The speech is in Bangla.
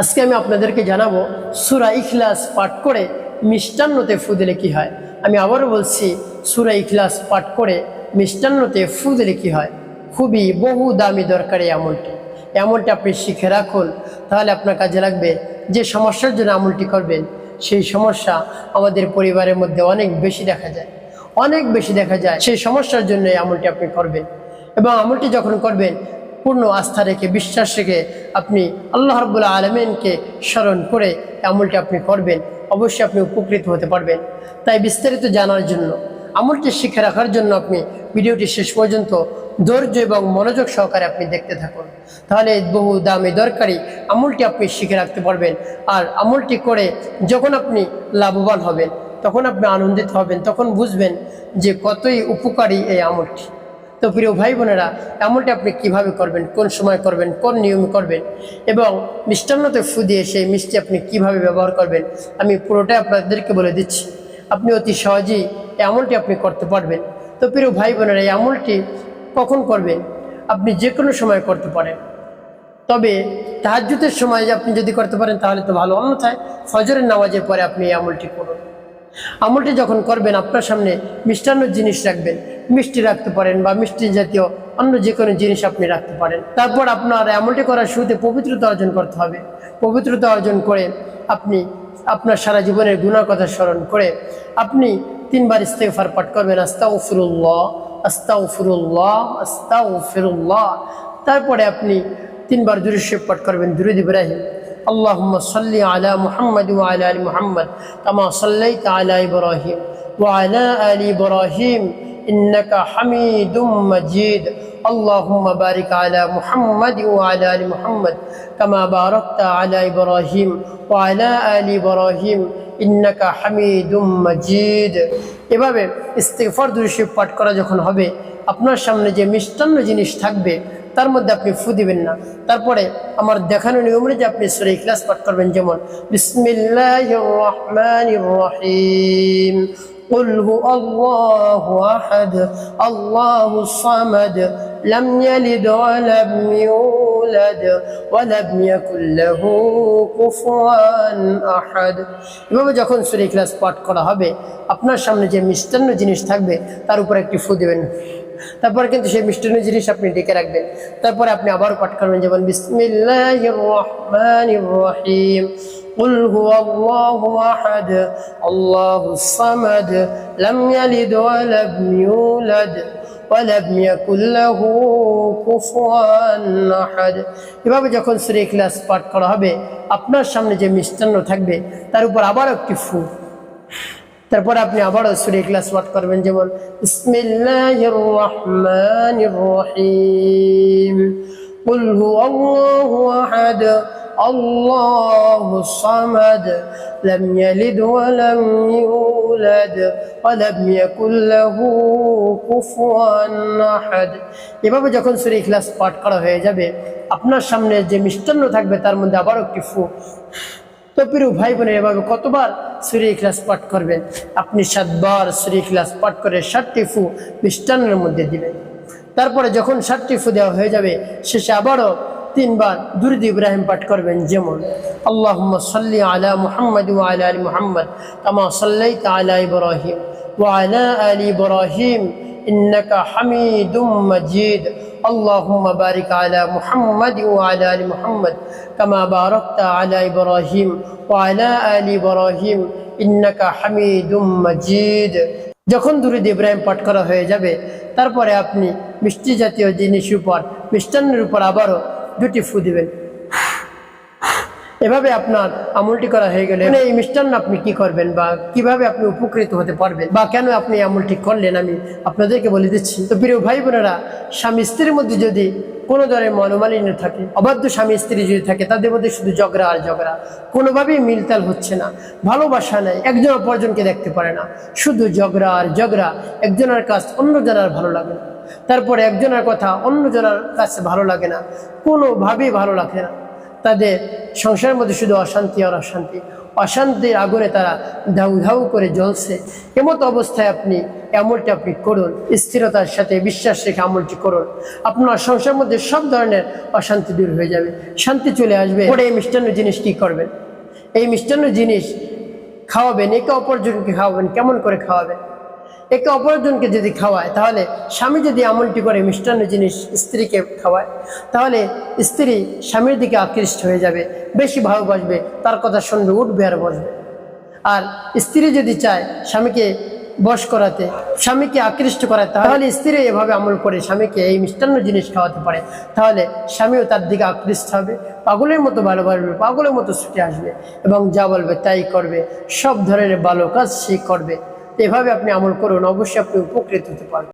আজকে আমি আপনাদেরকে জানাব সুরা ইখলাস পাঠ করে মিষ্টান্নতে ফু দিলে কি হয়? আমি আবারও বলছি, সুরা ইখলাস পাঠ করে মিষ্টান্নতে ফু দিলে কি হয়? খুবই বহু দামি দরকারি আমলটি এই আমলটি আপনি শিখে রাখুন, তাহলে আপনার কাজে লাগবে যে সমস্যার জন্য আমলটি করবেন, সেই সমস্যা আমাদের পরিবারের মধ্যে অনেক বেশি দেখা যায়। অনেক বেশি দেখা যায় সেই সমস্যার জন্য এই আমলটি আপনি করবেন। এবং আমলটি যখন করবেন পূর্ণ আস্থা রেখে, বিশ্বাস রেখে আপনি আল্লাহ রব্বুল্লা আলমিনকে স্মরণ করে আমলটি আপনি করবেন। অবশ্যই আপনি উপকৃত হতে পারবেন। তাই বিস্তারিত জানার জন্য, আমলটি শিখে রাখার জন্য আপনি ভিডিওটি শেষ পর্যন্ত ধৈর্য এবং মনোযোগ সহকারে আপনি দেখতে থাকুন। তাহলে বহু দামি দরকারি আমলটি আপনি শিখে রাখতে পারবেন আর আমলটি করে যখন আপনি লাভবান হবেন, তখন আপনি আনন্দিত হবেন, তখন বুঝবেন যে কতই উপকারী এই আমলটি। তো প্রিয় ভাই বোনেরা, এমনটি আপনি কীভাবে করবেন, কোন সময় করবেন, কোন নিয়মে করবেন এবং মিষ্টান্নতে ফু দিয়ে সেই মিষ্টি আপনি কীভাবে ব্যবহার করবেন, আমি পুরোটাই আপনাদেরকে বলে দিচ্ছি। আপনি অতি সহজেই এই আমলটি আপনি করতে পারবেন। তো প্রিয় ভাই বোনেরা এই আমলটি কখন করবেন? আপনি যে কোনো সময় করতে পারেন। তবে তাহাজ্জুদের সময় আপনি যদি করতে পারেন, তাহলে তো ভালো। অন্যথায় ফজরের নামাজের পরে আপনি এই আমলটি করুন। আমলটি যখন করবেন, আপনার সামনে মিষ্টান্ন জিনিস রাখবেন। মিষ্টি রাখতে পারেন বা মিষ্টি জাতীয় অন্য যে কোনো জিনিস আপনি রাখতে পারেন তারপর আপনার আমলটি করার শুরুতে পবিত্রতা অর্জন করতে হবে পবিত্রতা অর্জন করে আপনি আপনার সারা জীবনের গুণার কথা স্মরণ করে আপনি তিনবার ইস্তেফার পাঠ করবেন আস্তাউ ফিরুল্লাহ আস্তাউ ফিরুল্লাহ আস্তাউ ফিরুল্লাহ তারপরে আপনি তিনবার দুরুশেব পাঠ করবেন দুরুদ ইব্রাহিম اللهم صل على محمد وعلى ال محمد كما صليت على ابراهيم وعلى ال ابراهيم انك حميد مجيد اللهم بارك على محمد وعلى ال محمد كما باركت على ابراهيم وعلى ال ابراهيم انك حميد مجيد এভাবে ইস্তেগফার দুরুশিব পাঠ করা যখন হবে আপনার সামনে যে মিষ্টান্ন জিনিস থাকবে তার মধ্যে আপনি ফু দিবেন না তারপরে আমার দেখানো নিয়ম যে আপনি সুরে ইখলাস পাঠ করবেন যেমন বিসমিল্লাহির রহমানির রহিম قل هو الله أحد الله الصمد لم يلد ولم يولد ولم يكن له كفوا أحد এভাবে যখন সুরে ইখলাস পাঠ করা হবে আপনার সামনে যে মিষ্টান্ন জিনিস থাকবে তার উপর একটি ফু দেবেন তারপরে কিন্তু সেই মিষ্টান্ন জিনিস আপনি ডেকে রাখবেন তারপরে আপনি আবার পাঠ করবেন যেমন বিসমিল্লাহির রহমানির রহিম قل هو الله أحد الله الصمد لم يلد ولم يولد ولم يكن له كفوا أحد এভাবে যখন সূরা ইখলাস পাঠ করা হবে আপনার সামনে যে মিষ্টান্ন থাকবে তার উপর আবার একটি ফু তারপর আপনি আবারও সুরে ক্লাস পাঠ করবেন যেমন বিসমিল্লাহির রহমানির রহিম قل هو الله أحد الله الصمد لم يلد ولم يولد ولم يكن له كفوا أحد এভাবে যখন সুরে ইখলাস পাঠ করা হয়ে যাবে আপনার সামনে যে মিষ্টান্ন থাকবে তার মধ্যে আবারও একটি ফু তো প্রিয় ভাই বোনের এভাবে কতবার সুরি ইখলাস পাঠ করবেন আপনি সাতবার সুরি ইখলাস পাঠ করে ষাটটি ফু মিষ্টান্নের মধ্যে দিবেন তারপরে যখন ষাটটি ফু দেওয়া হয়ে যাবে শেষে আবারও তিনবার দুরুদ ইব্রাহিম পাঠ করবেন যেমন আল্লাহ সাল্লি আলা মুহাম্মদ আলা আলী মুহাম্মদ কামা সাল্লাই আলা ইব্রাহিম وعلى آل إبراهيم إنك حميد مجيد اللهم بارك على محمد وعلى آل محمد كما باركت على إبراهيم وعلى آل إبراهيم إنك حميد مجيد যখন দুরুদ ইব্রাহিম পাঠ করা হয়ে যাবে তারপরে আপনি মিষ্টি জাতীয় জিনিস উপর মিষ্টান্নের উপর আবারও দুটি ফু দিবেন। এভাবে আপনার আমলটি করা হয়ে গেলে এই মিষ্টান্ন আপনি কি করবেন বা কীভাবে আপনি উপকৃত হতে পারবেন বা কেন আপনি আমলটি করলেন আমি আপনাদেরকে বলে দিচ্ছি। তো প্রিয় ভাই বোনেরা স্বামী স্ত্রীর মধ্যে যদি কোনো ধরনের মনোমালিন্য থাকে, অবাধ্য স্বামী স্ত্রী যদি থাকে, তাদের মধ্যে শুধু ঝগড়া আর ঝগড়া, কোনোভাবেই মিলতাল হচ্ছে না, ভালোবাসা নেই, একজন অপরজনকে দেখতে পারে না, শুধু ঝগড়া আর ঝগড়া, একজনের কাজ অন্য জনের ভালো লাগে না। তারপরে একজনের কথা অন্য জনের কাছে ভালো লাগে না, কোনোভাবেই ভালো লাগে না। তাদের সংসারের মধ্যে শুধু অশান্তি আর অশান্তি। অশান্তির আগুনে তারা ধাউ ধাউ করে জ্বলছে। এমত অবস্থায় আপনি আমলটি আপনি করুন, স্থিরতার সাথে বিশ্বাস রেখে আমলটি করুন। আপনার সংসারের মধ্যে সব ধরনের অশান্তি দূর হয়ে যাবে, শান্তি চলে আসবে। পরে এই মিষ্টান্ন জিনিস কি করবেন? এই মিষ্টান্ন জিনিস খাওয়াবেন, একে অপরজনকে খাওয়াবেন, কেমন করে খাওয়াবেন? একে অপরজনকে যদি খাওয়ায়, তাহলে স্বামী যদি আমলটি করে মিষ্টান্ন জিনিস স্ত্রীকে খাওয়ায়, তাহলে স্ত্রী স্বামীর দিকে আকৃষ্ট হয়ে যাবে, বেশি ভালোবাসবে তার কথা শুনবে, উঠবে আর বসবে। আর স্ত্রী যদি চায় স্বামীকে বশ করাতে, স্বামীকে আকৃষ্ট করাতে, তাহলে স্ত্রী এভাবে আমল করে স্বামীকে এই মিষ্টান্ন জিনিস খাওয়াতে পারে। তাহলে স্বামীও তার দিকে আকৃষ্ট হবে, পাগলের মতো ভালোবাসবে, পাগলের মতো ছুটে আসবে এবং যা বলবে তাই করবে, সব ধরনের ভালো কাজ সে করবে। এভাবে আপনি আমল করুন অবশ্যই আপনি উপকৃত হতে পারবেন।